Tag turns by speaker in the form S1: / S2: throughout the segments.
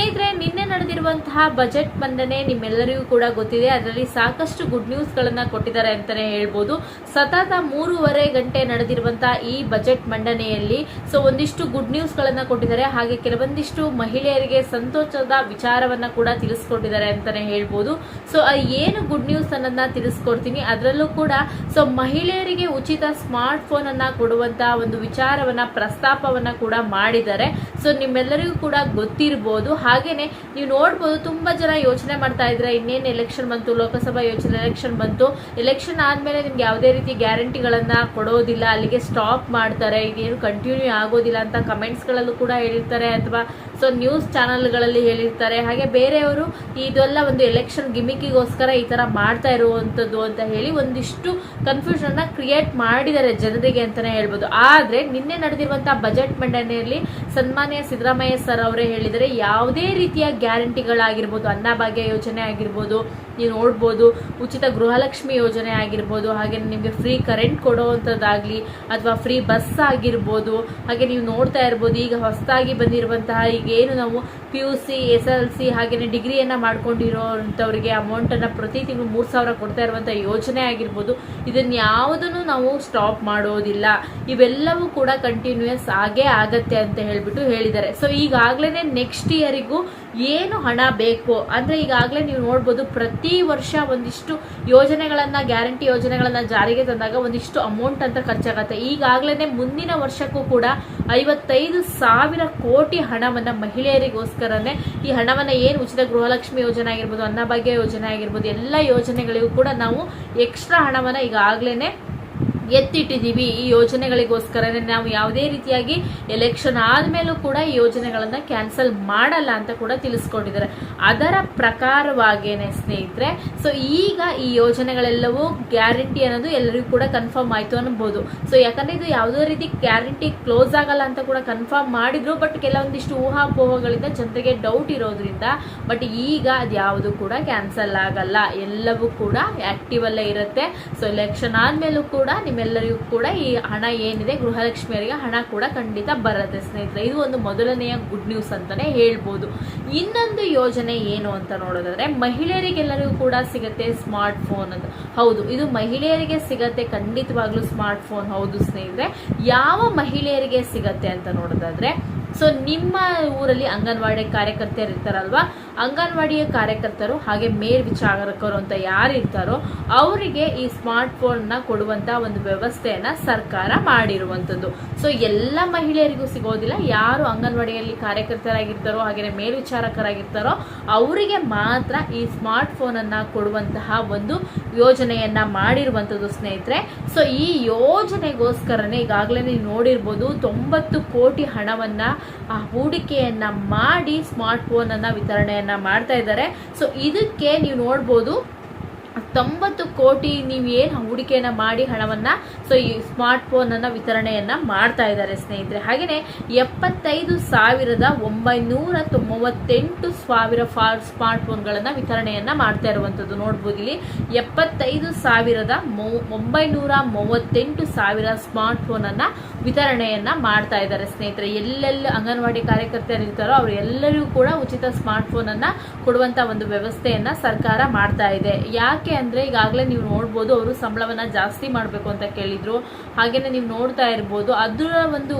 S1: ಸ್ನೇಹಿತರೆ, ನಿನ್ನೆ ನಡೆದಿರುವಂತಹ ಬಜೆಟ್ ಮಂಡನೆ ನಿಮ್ಮೆಲ್ಲರಿಗೂ ಕೂಡ ಗೊತ್ತಿದೆ. ಅದರಲ್ಲಿ ಸಾಕಷ್ಟು ಗುಡ್ ನ್ಯೂಸ್ಗಳನ್ನ ಕೊಟ್ಟಿದ್ದಾರೆ ಅಂತಾನೆ ಹೇಳ್ಬೋದು. ಸತತ ಮೂರುವರೆ ಗಂಟೆ ನಡೆದಿರುವಂತಹ ಈ ಬಜೆಟ್ ಮಂಡನೆಯಲ್ಲಿ ಸೊ ಒಂದಿಷ್ಟು ಗುಡ್ ನ್ಯೂಸ್ಗಳನ್ನು ಕೊಟ್ಟಿದ್ದಾರೆ. ಹಾಗೆ ಕೆಲವೊಂದಿಷ್ಟು ಮಹಿಳೆಯರಿಗೆ ಸಂತೋಷದ ವಿಚಾರವನ್ನ ಕೂಡ ತಿಳಿಸ್ಕೊಟ್ಟಿದ್ದಾರೆ ಅಂತಾನೆ ಹೇಳ್ಬೋದು. ಸೊ ಏನು ಗುಡ್ ನ್ಯೂಸ್ ಅನ್ನೋದನ್ನ ತಿಳಿಸ್ಕೊಡ್ತೀನಿ. ಅದರಲ್ಲೂ ಕೂಡ ಸೊ ಮಹಿಳೆಯರಿಗೆ ಉಚಿತ ಸ್ಮಾರ್ಟ್ ಫೋನ್ ಅನ್ನ ಕೊಡುವಂತಹ ಒಂದು ವಿಚಾರವನ್ನ, ಪ್ರಸ್ತಾಪವನ್ನ ಕೂಡ ಮಾಡಿದ್ದಾರೆ. ಸೊ ನಿಮ್ಮೆಲ್ಲರಿಗೂ ಕೂಡ ಗೊತ್ತಿರ್ಬೋದು. ಹಾಗೇನೆ ನೀವು ನೋಡ್ಬೋದು ತುಂಬಾ ಜನ ಯೋಚನೆ ಮಾಡ್ತಾ ಇದ್ರೆ ಇನ್ನೇನು ಎಲೆಕ್ಷನ್ ಬಂತು, ಲೋಕಸಭಾ ಯೋಚನೆ ಎಲೆಕ್ಷನ್ ಬಂತು ಎಲೆಕ್ಷನ್ ಆದ್ಮೇಲೆ ನಿಮ್ಗೆ ಯಾವುದೇ ರೀತಿ ಗ್ಯಾರಂಟಿಗಳನ್ನ ಕೊಡೋದಿಲ್ಲ, ಅಲ್ಲಿಗೆ ಸ್ಟಾಪ್ ಮಾಡ್ತಾರೆ, ಇದೇನು ಕಂಟಿನ್ಯೂ ಆಗೋದಿಲ್ಲ ಅಂತ ಕಮೆಂಟ್ಸ್ ಗಳಲ್ಲೂ ಕೂಡ ಹೇಳಿರ್ತಾರೆ ಅಥವಾ ಸೊ ನ್ಯೂಸ್ ಚಾನಲ್ಗಳಲ್ಲಿ ಹೇಳಿರ್ತಾರೆ. ಹಾಗೆ ಬೇರೆಯವರು ಇದೆಲ್ಲ ಒಂದು ಎಲೆಕ್ಷನ್ ಗಿಮಿಕಿಗೋಸ್ಕರ ಈ ಥರ ಮಾಡ್ತಾ ಇರುವಂಥದ್ದು ಅಂತ ಹೇಳಿ ಒಂದಿಷ್ಟು ಕನ್ಫ್ಯೂಷನ್ನ ಕ್ರಿಯೇಟ್ ಮಾಡಿದ್ದಾರೆ ಜನರಿಗೆ ಅಂತಲೇ ಹೇಳ್ಬೋದು. ಆದರೆ ನಿನ್ನೆ ನಡೆದಿರುವಂಥ ಬಜೆಟ್ ಮಂಡನೆಯಲ್ಲಿ ಸನ್ಮಾನ್ಯ ಸಿದ್ದರಾಮಯ್ಯ ಸರ್ ಅವರೇ ಹೇಳಿದರೆ ಯಾವುದೇ ರೀತಿಯ ಗ್ಯಾರಂಟಿಗಳಾಗಿರ್ಬೋದು ಅನ್ನಭಾಗ್ಯ ಯೋಜನೆ ಆಗಿರ್ಬೋದು, ನೀವು ನೋಡ್ಬೋದು, ಉಚಿತ ಗೃಹಲಕ್ಷ್ಮಿ ಯೋಜನೆ ಆಗಿರ್ಬೋದು, ಹಾಗೆ ನಿಮಗೆ ಫ್ರೀ ಕರೆಂಟ್ ಕೊಡುವಂಥದ್ದಾಗಲಿ ಅಥವಾ ಫ್ರೀ ಬಸ್ ಆಗಿರ್ಬೋದು, ಹಾಗೆ ನೀವು ನೋಡ್ತಾ ಇರ್ಬೋದು, ಈಗ ಹೊಸದಾಗಿ ಬಂದಿರುವಂತಹ ಈಗ ಏನು ನಾವು P U C S L C ಹಾಗೆಯೇ ಡಿಗ್ರಿಯನ್ನು ಮಾಡ್ಕೊಂಡಿರೋವಂಥವ್ರಿಗೆ ಅಮೌಂಟನ್ನು ಪ್ರತಿ ತಿಂಗಳು ಮೂರು ಸಾವಿರ ಕೊಡ್ತಾ ಇರುವಂಥ ಯೋಜನೆ ಆಗಿರ್ಬೋದು. ಇದನ್ನು ಯಾವುದನ್ನು ನಾವು ಸ್ಟಾಪ್ ಮಾಡೋದಿಲ್ಲ. ಇವೆಲ್ಲವೂ ಕೂಡ ಕಂಟಿನ್ಯೂಯಸ್ ಆಗೇ ಆಗತ್ತೆ ಅಂತ ಹೇಳಿಬಿಟ್ಟು ಹೇಳಿದ್ದಾರೆ. ಸೊ ಈಗಾಗಲೇ ನೆಕ್ಸ್ಟ್ ಇಯರಿಗೂ ಏನು ಹಣ ಬೇಕು, ಅಂದ್ರೆ ಈಗಾಗಲೇ ನೀವು ನೋಡ್ಬೋದು ಪ್ರತಿ ವರ್ಷ ಒಂದಿಷ್ಟು ಯೋಜನೆಗಳನ್ನ, ಗ್ಯಾರಂಟಿ ಯೋಜನೆಗಳನ್ನ ಜಾರಿಗೆ ತಂದಾಗ ಒಂದಿಷ್ಟು ಅಮೌಂಟ್ ಅಂತ ಖರ್ಚಾಗತ್ತೆ. ಈಗಾಗಲೇ ಮುಂದಿನ ವರ್ಷಕ್ಕೂ ಕೂಡ ಐವತ್ತೈದು ಸಾವಿರ ಕೋಟಿ ಹಣವನ್ನ ಮಹಿಳೆಯರಿಗೋಸ್ಕರನೇ ಈ ಹಣವನ್ನ ಏನು ಉಚಿತ ಗೃಹಲಕ್ಷ್ಮಿ ಯೋಜನೆ ಆಗಿರ್ಬೋದು, ಅನ್ನಭಾಗ್ಯ ಯೋಜನೆ ಆಗಿರ್ಬೋದು, ಎಲ್ಲ ಯೋಜನೆಗಳಿಗೂ ಕೂಡ ನಾವು ಎಕ್ಸ್ಟ್ರಾ ಹಣವನ್ನ ಈಗಾಗಲೇ ಎತ್ತಿಟ್ಟಿದ್ದೀವಿ ಈ ಯೋಜನೆಗಳಿಗೋಸ್ಕರನೇ ನಾವು ಯಾವುದೇ ರೀತಿಯಾಗಿ ಎಲೆಕ್ಷನ್ ಆದಮೇಲೂ ಕೂಡ ಈ ಯೋಜನೆಗಳನ್ನು ಕ್ಯಾನ್ಸಲ್ ಮಾಡಲ್ಲ ಅಂತ ಕೂಡ ತಿಳಿಸ್ಕೊಂಡಿದ್ದಾರೆ. ಅದರ ಪ್ರಕಾರವಾಗೇನೆ ಸ್ನೇಹಿತರೆ ಸೊ ಈಗ ಈ ಯೋಜನೆಗಳೆಲ್ಲವೂ ಗ್ಯಾರಂಟಿ ಅನ್ನೋದು ಎಲ್ಲರಿಗೂ ಕೂಡ ಕನ್ಫರ್ಮ್ ಆಯ್ತು ಅನ್ಬೋದು. ಸೊ ಯಾಕಂದ್ರೆ ಇದು ಯಾವುದೇ ರೀತಿ ಗ್ಯಾರಂಟಿ ಕ್ಲೋಸ್ ಆಗಲ್ಲ ಅಂತ ಕೂಡ ಕನ್ಫರ್ಮ್ ಮಾಡಿದ್ರು ಬಟ್ ಕೆಲವೊಂದಿಷ್ಟು ಊಹಾಪೋಹಗಳಿಂದ ಜನರಿಗೆ ಡೌಟ್ ಇರೋದ್ರಿಂದ ಬಟ್ ಈಗ ಅದು ಯಾವುದು ಕೂಡ ಕ್ಯಾನ್ಸಲ್ ಆಗಲ್ಲ. ಎಲ್ಲವೂ ಕೂಡ ಆಕ್ಟಿವ್ ಅಲ್ಲೇ ಇರುತ್ತೆ. ಸೊ ಎಲೆಕ್ಷನ್ ಆದ್ಮೇಲೂ ಕೂಡ ನಿಮ್ಮೆಲ್ಲರಿಗೂ ಕೂಡ ಈ ಹಣ ಏನಿದೆ, ಗೃಹಲಕ್ಷ್ಮಿಯರಿಗೆ ಹಣ ಕೂಡ ಖಂಡಿತ ಬರುತ್ತೆ ಸ್ನೇಹಿತರೆ. ಇದು ಒಂದು ಮೊದಲನೆಯ ಗುಡ್ ನ್ಯೂಸ್ ಅಂತಲೇ ಹೇಳ್ಬೋದು. ಇನ್ನೊಂದು ಯೋಜನೆ ಏನು ಅಂತ ನೋಡೋದಾದ್ರೆ, ಮಹಿಳೆಯರಿಗೆಲ್ಲರಿಗೂ ಕೂಡ ಸಿಗುತ್ತೆ ಸ್ಮಾರ್ಟ್ ಫೋನ್ ಅಂತ. ಹೌದು, ಇದು ಮಹಿಳೆಯರಿಗೆ ಸಿಗತ್ತೆ, ಖಂಡಿತವಾಗ್ಲೂ ಸ್ಮಾರ್ಟ್ ಫೋನ್ ಹೌದು ಸ್ನೇಹಿತರೆ. ಯಾವ ಮಹಿಳೆಯರಿಗೆ ಸಿಗತ್ತೆ ಅಂತ ನೋಡೋದಾದ್ರೆ ಸೊ ನಿಮ್ಮ ಊರಲ್ಲಿ ಅಂಗನವಾಡಿ ಕಾರ್ಯಕರ್ತೆಯರು ಇರ್ತಾರಲ್ವಾ ಅಂಗನವಾಡಿಯ ಕಾರ್ಯಕರ್ತರು ಹಾಗೆ ಮೇಲ್ವಿಚಾರಕರು ಅಂತ ಯಾರಿರ್ತಾರೋ ಅವರಿಗೆ ಈ ಸ್ಮಾರ್ಟ್ ಫೋನ್ನ ಕೊಡುವಂಥ ಒಂದು ವ್ಯವಸ್ಥೆಯನ್ನು ಸರ್ಕಾರ ಮಾಡಿರುವಂಥದ್ದು ಸೊ ಎಲ್ಲ ಮಹಿಳೆಯರಿಗೂ ಸಿಗೋದಿಲ್ಲ. ಯಾರು ಅಂಗನವಾಡಿಯಲ್ಲಿ ಕಾರ್ಯಕರ್ತರಾಗಿರ್ತಾರೋ ಹಾಗೆ ಮೇಲ್ವಿಚಾರಕರಾಗಿರ್ತಾರೋ, ಅವರಿಗೆ ಮಾತ್ರ ಈ ಸ್ಮಾರ್ಟ್ ಫೋನನ್ನು ಕೊಡುವಂತಹ ಒಂದು ಯೋಜನೆಯನ್ನ ಮಾಡಿರುವಂಥದ್ದು ಸ್ನೇಹಿತರೆ. ಸೊ ಈ ಯೋಜನೆಗೋಸ್ಕರನೇ ಈಗಾಗಲೇ ನೀವು ನೋಡಿರ್ಬೋದು ತೊಂಬತ್ತು ಕೋಟಿ ಹಣವನ್ನು ಹೂಡಿಕೆಯನ್ನ ಮಾಡಿ ಸ್ಮಾರ್ಟ್ ಫೋನನ್ನು ವಿತರಣೆಯನ್ನ ಮಾಡ್ತಾ ಇದ್ದಾರೆ. ಸೊ ಇದಕ್ಕೆ ನೀವು ನೋಡ್ಬೋದು ತೊಂಬತ್ತು ಕೋಟಿ ನೀವು ಏನು ಹೂಡಿಕೆಯನ್ನ ಮಾಡಿ ಹಣವನ್ನ ಸೊ ಈ ಸ್ಮಾರ್ಟ್ ಫೋನ್ ಅನ್ನ ವಿತರಣೆಯನ್ನ ಮಾಡ್ತಾ ಇದ್ದಾರೆ ಸ್ನೇಹಿತರೆ. ಹಾಗೆಯೇ ಎಪ್ಪತ್ತೈದು ಸಾವಿರದ ಒಂಬೈನೂರ ಮೂವತ್ತೆಂಟು ಸಾವಿರ ಸ್ಮಾರ್ಟ್ ಫೋನ್ಗಳನ್ನ ವಿತರಣೆಯನ್ನ ಮಾಡ್ತಾ ಇರುವಂತದ್ದು ನೋಡ್ಬೋದು ಇಲ್ಲಿ. ಎಪ್ಪತ್ತೈದು ಸಾವಿರದ ಮೂ- ಒಂಬೈನೂರ ಮೂವತ್ತೆಂಟು ಸಾವಿರ ಸ್ಮಾರ್ಟ್ ಫೋನ್ ಅನ್ನ ವಿತರಣೆಯನ್ನ ಮಾಡ್ತಾ ಇದ್ದಾರೆ ಸ್ನೇಹಿತರೆ. ಎಲ್ಲೆಲ್ಲ ಅಂಗನವಾಡಿ ಕಾರ್ಯಕರ್ತರು ಇರ್ತಾರೋ ಅವರು ಎಲ್ಲರಿಗೂ ಕೂಡ ಉಚಿತ ಸ್ಮಾರ್ಟ್ ಫೋನ್ ಅನ್ನ ಕೊಡುವಂತ ಒಂದು ವ್ಯವಸ್ಥೆಯನ್ನ ಸರ್ಕಾರ ಮಾಡ್ತಾ ಇದೆ. ಯಾಕೆ ಅಂದ್ರೆ ಈಗಾಗಲೇ ನೀವು ನೋಡ್ಬೋದು ಅವರು ಸಂಬಳವನ್ನು ಜಾಸ್ತಿ ಮಾಡಬೇಕು ಅಂತ ಕೇಳಿದರು. ಹಾಗೆಯೇ ನೀವು ನೋಡ್ತಾ ಇರ್ಬೋದು. ಅದರ ಒಂದು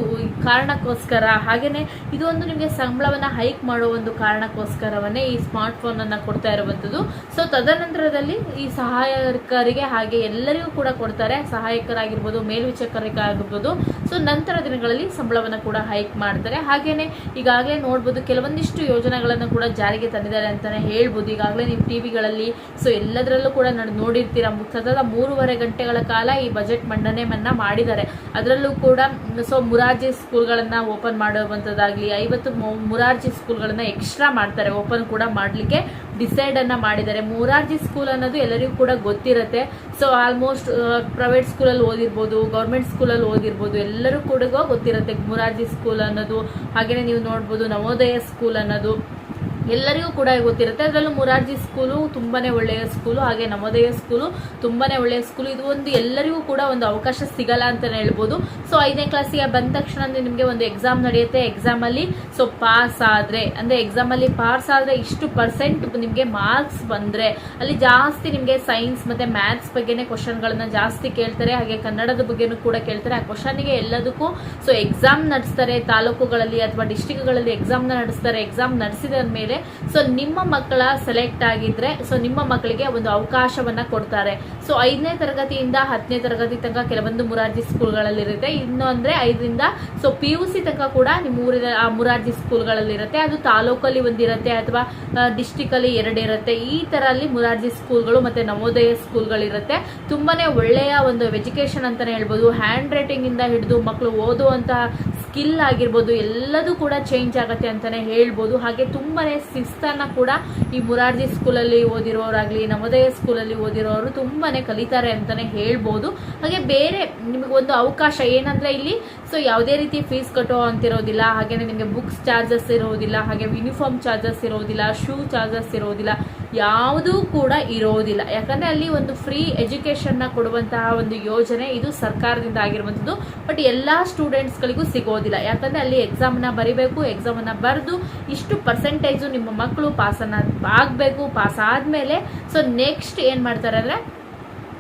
S1: ಕಾರಣಕ್ಕೋಸ್ಕರ ಹಾಗೆಯೇ ಇದೊಂದು ನಿಮಗೆ ಸಂಬಳವನ್ನು ಹೈಕ್ ಮಾಡೋ ಒಂದು ಕಾರಣಕ್ಕೋಸ್ಕರವನ್ನೇ ಈ ಸ್ಮಾರ್ಟ್ ಫೋನ್ ಅನ್ನ ಕೊಡ್ತಾ ಇರುವಂಥದ್ದು. ಸೊ ತದನಂತರದಲ್ಲಿ ಈ ಸಹಾಯಕರಿಗೆ ಹಾಗೆ ಎಲ್ಲರಿಗೂ ಕೂಡ ಕೊಡ್ತಾರೆ. ಸಹಾಯಕರಾಗಿರ್ಬೋದು, ಮೇಲ್ವಿಚಾರಕರಾಗಿರ್ಬೋದು. ಸೊ ನಂತರ ದಿನಗಳಲ್ಲಿ ಸಂಬಳವನ್ನು ಕೂಡ ಹೈಕ್ ಮಾಡ್ತಾರೆ. ಹಾಗೆಯೇ ಈಗಾಗಲೇ ನೋಡ್ಬೋದು, ಕೆಲವೊಂದಿಷ್ಟು ಯೋಜನೆಗಳನ್ನು ಕೂಡ ಜಾರಿಗೆ ತಂದಿದ್ದಾರೆ ಅಂತಲೇ ಹೇಳ್ಬೋದು. ಈಗಾಗಲೇ ನೀವು ಟಿವಿಗಳಲ್ಲಿ ಸೊ ಎಲ್ಲದರಲ್ಲೂ ಕೂಡ ನಡ್- ನೋಡಿರ್ತೀರಾ. ಸತತ ಮೂರುವರೆ ಗಂಟೆಗಳ ಕಾಲ ಈ ಬಜೆಟ್ ಮಂಡನೆಯನ್ನ ಮಾಡಿದ್ದಾರೆ. ಅದರಲ್ಲೂ ಕೂಡ, ಸೊ ಮುರಾರ್ಜಿ ಸ್ಕೂಲ್ಗಳನ್ನ ಓಪನ್ ಮಾಡುವಂಥದ್ದಾಗ್ಲಿ, ಐವತ್ತು ಮುರಾರ್ಜಿ ಸ್ಕೂಲ್ಗಳನ್ನ ಎಕ್ಸ್ಟ್ರಾ ಮಾಡ್ತಾರೆ. ಓಪನ್ ಕೂಡ ಮಾಡಲಿಕ್ಕೆ ಡಿಸೈಡ್ ಅನ್ನ ಮಾಡಿದ್ದಾರೆ. ಮುರಾರ್ಜಿ ಸ್ಕೂಲ್ ಅನ್ನೋದು ಎಲ್ಲರಿಗೂ ಕೂಡ ಗೊತ್ತಿರುತ್ತೆ. ಸೊ ಆಲ್ಮೋಸ್ಟ್ ಪ್ರೈವೇಟ್ ಸ್ಕೂಲಲ್ಲಿ ಓದಿರ್ಬೋದು, ಗೌರ್ಮೆಂಟ್ ಸ್ಕೂಲಲ್ಲಿ ಓದಿರ್ಬೋದು, ಎಲ್ಲರೂ ಕೂಡ ಗೊತ್ತಿರುತ್ತೆ ಮುರಾರ್ಜಿ ಸ್ಕೂಲ್ ಅನ್ನೋದು. ಹಾಗೆಯೇ ನೀವು ನೋಡ್ಬೋದು ನವೋದಯ ಸ್ಕೂಲ್ ಅನ್ನೋದು. ಎಲ್ಲರಿಗೂ ಕೂಡ ಗೊತ್ತಿರುತ್ತೆ. ಅದರಲ್ಲೂ ಮುರಾರ್ಜಿ ಸ್ಕೂಲು ತುಂಬಾನೇ ಒಳ್ಳೆಯ ಸ್ಕೂಲು ಹಾಗೆ ನವೋದಯ ಸ್ಕೂಲು ತುಂಬಾನೇ ಒಳ್ಳೆಯ ಸ್ಕೂಲು ಇದು ಒಂದು ಎಲ್ಲರಿಗೂ ಕೂಡ ಒಂದು ಅವಕಾಶ ಸಿಗಲ್ಲ ಅಂತಲೇ ಹೇಳ್ಬೋದು. ಸೊ ಐದನೇ ಕ್ಲಾಸಿಗೆ ಬಂದ ತಕ್ಷಣ ನಿಮಗೆ ಒಂದು ಎಕ್ಸಾಮ್ ನಡೆಯುತ್ತೆ. ಎಕ್ಸಾಮ್ ಅಲ್ಲಿ ಸೊ ಪಾಸ್ ಆದ್ರೆ, ಅಂದ್ರೆ ಎಕ್ಸಾಮ್ ಅಲ್ಲಿ ಪಾಸ್ ಆದ್ರೆ ಇಷ್ಟು ಪರ್ಸೆಂಟ್ ನಿಮಗೆ ಮಾರ್ಕ್ಸ್ ಬಂದ್ರೆ, ಅಲ್ಲಿ ಜಾಸ್ತಿ ನಿಮಗೆ ಸೈನ್ಸ್ ಮತ್ತೆ ಮ್ಯಾಥ್ಸ್ ಬಗ್ಗೆನೇ ಕ್ವಶನ್ಗಳನ್ನ ಜಾಸ್ತಿ ಕೇಳ್ತಾರೆ. ಹಾಗೆ ಕನ್ನಡದ ಬಗ್ಗೆನೂ ಕೂಡ ಕೇಳ್ತಾರೆ. ಆ ಕ್ವಶನ್ಗೆ ಎಲ್ಲದಕ್ಕೂ ಸೊ ಎಕ್ಸಾಮ್ ನಡೆಸ್ತಾರೆ. ತಾಲೂಕುಗಳಲ್ಲಿ ಅಥವಾ ಡಿಸ್ಟಿಕ್ಗಳಲ್ಲಿ ಎಕ್ಸಾಮ್ನ ನಡೆಸ್ತಾರೆ. ಎಕ್ಸಾಮ್ ನಡೆಸಿದ ಮೇಲೆ ಸೊ ನಿಮ್ಮ ಮಕ್ಕಳ ಸೆಲೆಕ್ಟ್ ಆಗಿದ್ರೆ ಸೊ ನಿಮ್ಮ ಮಕ್ಕಳಿಗೆ ಒಂದು ಅವಕಾಶವನ್ನ ಕೊಡ್ತಾರೆ. ಸೊ ಐದನೇ ತರಗತಿಯಿಂದ ಹತ್ತನೇ ತರಗತಿ ತನಕ ಕೆಲವೊಂದು ಮುರಾರ್ಜಿ ಸ್ಕೂಲ್ಗಳಲ್ಲಿ ಇರುತ್ತೆ ಇನ್ನು ಅಂದ್ರೆ ಐದರಿಂದ ಸೊ ಪಿ ಯು ಸಿ ತನಕ ಕೂಡ ನಿಮ್ಮ ಊರಿನ, ಆ ಮುರಾರ್ಜಿ ಸ್ಕೂಲ್ಗಳಲ್ಲಿ ಇರುತ್ತೆ ಅದು ತಾಲೂಕಲ್ಲಿ ಒಂದಿರುತ್ತೆ ಅಥವಾ ಡಿಸ್ಟಿಕ್ ಅಲ್ಲಿ ಎರಡಿರುತ್ತೆ. ಈ ತರ ಅಲ್ಲಿ ಮುರಾರ್ಜಿ ಸ್ಕೂಲ್ಗಳು ಮತ್ತೆ ನವೋದಯ ಸ್ಕೂಲ್ಗಳಿರುತ್ತೆ. ತುಂಬಾನೇ ಒಳ್ಳೆಯ ಒಂದು ಎಜುಕೇಶನ್ ಅಂತಾನೆ ಹೇಳ್ಬೋದು. ಹ್ಯಾಂಡ್ ರೈಟಿಂಗ್ ಇಂದ ಹಿಡಿದು ಮಕ್ಕಳು ಓದುವಂತಹ ಸ್ಕಿಲ್ ಆಗಿರ್ಬೋದು. ಎಲ್ಲದೂ ಕೂಡ ಚೇಂಜ್ ಆಗುತ್ತೆ ಅಂತಾನೆ ಹೇಳ್ಬೋದು. ಹಾಗೆ ತುಂಬಾನೇ ಶಿಸ್ತನ್ನ ಕೂಡ ಈ ಮುರಾರ್ಜಿ ಸ್ಕೂಲಲ್ಲಿ ಓದಿರೋರಾಗ್ಲಿ, ನವೋದಯ ಸ್ಕೂಲಲ್ಲಿ ಓದಿರೋರು ತುಂಬಾನೇ ಕಲಿತಾರೆ ಅಂತಾನೆ ಹೇಳ್ಬೋದು. ಹಾಗೆ ಬೇರೆ ನಿಮಗೆ ಒಂದು ಅವಕಾಶ ಏನಂದ್ರೆ ಇಲ್ಲಿ ಸೊ ಯಾವುದೇ ರೀತಿ ಫೀಸ್ ಕಟ್ಟೋ ಅಂತಿರೋದಿಲ್ಲ ಹಾಗೆಯೇ ನಿಮಗೆ ಬುಕ್ಸ್ ಚಾರ್ಜಸ್ ಇರೋದಿಲ್ಲ, ಹಾಗೆ ಯೂನಿಫಾರ್ಮ್ ಚಾರ್ಜಸ್ ಇರೋದಿಲ್ಲ ಶೂ ಚಾರ್ಜಸ್ ಇರೋದಿಲ್ಲ ಯಾವುದೂ ಕೂಡ ಇರೋದಿಲ್ಲ. ಯಾಕಂದ್ರೆ ಅಲ್ಲಿ ಒಂದು ಫ್ರೀ ಎಜುಕೇಷನ್ನ ಕೊಡುವಂತಹ ಒಂದು ಯೋಜನೆ ಇದು ಸರ್ಕಾರದಿಂದ ಆಗಿರುವಂಥದ್ದು. ಬಟ್ ಎಲ್ಲ ಸ್ಟೂಡೆಂಟ್ಸ್ಗಳಿಗೂ ಸಿಗೋದಿಲ್ಲ. ಯಾಕಂದ್ರೆ ಅಲ್ಲಿ ಎಕ್ಸಾಮ್ನ ಬರಿಬೇಕು ಎಕ್ಸಾಮನ್ನು ಬರೆದು ಇಷ್ಟು ಪರ್ಸೆಂಟೇಜು ನಿಮ್ಮ ಮಕ್ಕಳು ಪಾಸನ್ನ ಆಗಬೇಕು ಪಾಸ್ ಆದಮೇಲೆ. ಸೊ ನೆಕ್ಸ್ಟ್ ಏನು ಮಾಡ್ತಾರೆ ಅಂದರೆ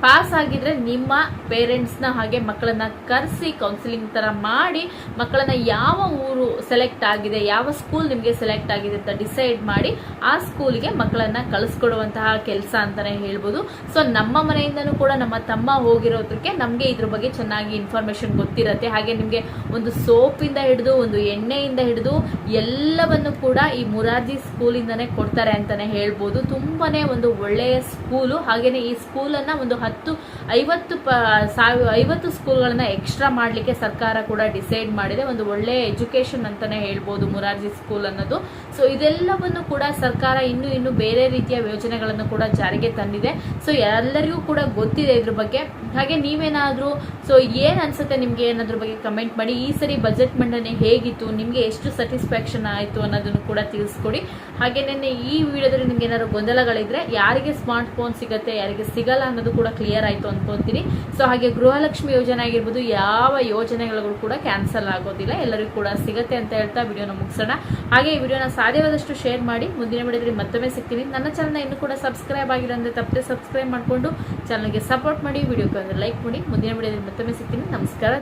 S1: ಪಾಸ್ ಆಗಿದ್ರೆ ನಿಮ್ಮ ಪೇರೆಂಟ್ಸ್ನ ಹಾಗೆ ಮಕ್ಕಳನ್ನ ಕರೆಸಿ ಕೌನ್ಸಿಲಿಂಗ್ ತರ ಮಾಡಿ, ಮಕ್ಕಳನ್ನ ಯಾವ ಊರು ಸೆಲೆಕ್ಟ್ ಆಗಿದೆ, ಯಾವ ಸ್ಕೂಲ್ ನಿಮಗೆ ಸೆಲೆಕ್ಟ್ ಆಗಿದೆ ಅಂತ ಡಿಸೈಡ್ ಮಾಡಿ ಆ ಸ್ಕೂಲ್ಗೆ ಮಕ್ಕಳನ್ನ ಕಳಿಸ್ಕೊಡುವಂತಹ ಕೆಲಸ ಅಂತಾನೆ ಹೇಳ್ಬೋದು. ಸೊ ನಮ್ಮ ಮನೆಯಿಂದನೂ ಕೂಡ ನಮ್ಮ ತಮ್ಮ ಹೋಗಿರೋದಕ್ಕೆ ನಮಗೆ ಇದ್ರ ಬಗ್ಗೆ ಚೆನ್ನಾಗಿ ಇನ್ಫಾರ್ಮೇಷನ್ ಗೊತ್ತಿರುತ್ತೆ. ಹಾಗೆ ನಿಮಗೆ ಒಂದು ಸೋಪಿಂದ ಹಿಡಿದು, ಒಂದು ಎಣ್ಣೆಯಿಂದ ಹಿಡಿದು ಎಲ್ಲವನ್ನು ಕೂಡ ಈ ಮುರಾರ್ಜಿ ಸ್ಕೂಲಿಂದನೇ ಕೊಡ್ತಾರೆ ಅಂತಾನೆ ಹೇಳ್ಬೋದು. ತುಂಬಾನೇ ಒಂದು ಒಳ್ಳೆಯ ಸ್ಕೂಲು ಹಾಗೆಯೇ ಈ ಸ್ಕೂಲನ್ನು ಒಂದು ಹತ್ತು ಐವತ್ತು ಪ, ಸಾವಿರ, ಐವತ್ತು ಸ್ಕೂಲ್ಗಳನ್ನು ಎಕ್ಸ್ಟ್ರಾ ಮಾಡಲಿಕ್ಕೆ ಸರ್ಕಾರ ಕೂಡ ಡಿಸೈಡ್ ಮಾಡಿದೆ. ಒಂದು ಒಳ್ಳೆಯ ಎಜುಕೇಶನ್ ಅಂತಲೇ ಹೇಳ್ಬೋದು ಮುರಾರ್ಜಿ ಸ್ಕೂಲ್ ಅನ್ನೋದು. ಸೊ ಇದೆಲ್ಲವನ್ನು ಕೂಡ ಸರ್ಕಾರ ಇನ್ನು ಇನ್ನು ಬೇರೆ ರೀತಿಯ ಯೋಜನೆಗಳನ್ನು ಕೂಡ ಜಾರಿಗೆ ತಂದಿದೆ. ಸೊ ಎಲ್ಲರಿಗೂ ಕೂಡ ಗೊತ್ತಿದೆ ಇದ್ರ ಬಗ್ಗೆ. ಹಾಗೆ ನೀವೇನಾದರೂ ಸೊ ಏನು ಅನ್ಸುತ್ತೆ ನಿಮಗೆ? ಏನಾದ್ರ ಬಗ್ಗೆ ಕಮೆಂಟ್ ಮಾಡಿ. ಈ ಸರಿ ಬಜೆಟ್ ಮಂಡನೆ ಹೇಗಿತ್ತು? ನಿಮಗೆ ಎಷ್ಟು ಸ್ಯಾಟಿಸ್ಫ್ಯಾಕ್ಷನ್ ಆಯಿತು ಅನ್ನೋದನ್ನು ಕೂಡ ತಿಳಿಸ್ಕೊಡಿ. ಹಾಗೆ ನೆನ್ನೆ ಈ ವಿಡಿಯೋದಲ್ಲಿ ನಿಮ್ಗೆ ಏನಾದ್ರು ಗೊಂದಲಗಳಿದ್ರೆ ಯಾರಿಗೆ ಸ್ಮಾರ್ಟ್ ಫೋನ್ ಸಿಗುತ್ತೆ, ಯಾರಿಗೆ ಸಿಗಲ್ಲ ಅನ್ನೋದು ಕೂಡ ಕ್ಲಿಯರ್ ಆಯಿತು ಅಂದ್ಕೊತೀನಿ ಸೊ ಹಾಗೆ ಗೃಹಲಕ್ಷ್ಮಿ ಯೋಜನೆ ಆಗಿರ್ಬೋದು, ಯಾವ ಯೋಜನೆಗಳು ಕೂಡ ಕ್ಯಾನ್ಸಲ್ ಆಗೋದಿಲ್ಲ. ಎಲ್ಲರಿಗೂ ಕೂಡ ಸಿಗುತ್ತೆ ಅಂತ ಹೇಳ್ತಾ ವಿಡಿಯೋನ ಮುಗಿಸೋಣ. ಹಾಗೆ ಈ ವಿಡಿಯೋನ ಸಾಧ್ಯವಾದಷ್ಟು ಶೇರ್ ಮಾಡಿ. ಮುಂದಿನ ವಿಡಿಯೋದಲ್ಲಿ ಮತ್ತೊಮ್ಮೆ ಸಿಗ್ತೀನಿ. ನನ್ನ ಚಾನಲ್ನ ಇನ್ನೂ ಕೂಡ ಸಬ್ಸ್ಕ್ರೈಬ್ ಆಗಿಲ್ಲ ಅಂದರೆ ತಪ್ಪದೆ ಸಬ್ಸ್ಕ್ರೈಬ್ ಮಾಡಿಕೊಂಡು ಚಾನಲ್ಗೆ ಸಪೋರ್ಟ್ ಮಾಡಿ. ವಿಡಿಯೋಗೆ ಲೈಕ್ ಮಾಡಿ. ಮುಂದಿನ ವಿಡಿಯೋದಲ್ಲಿ ಮತ್ತೊಮ್ಮೆ ಸಿಗ್ತೀನಿ. ನಮಸ್ಕಾರ.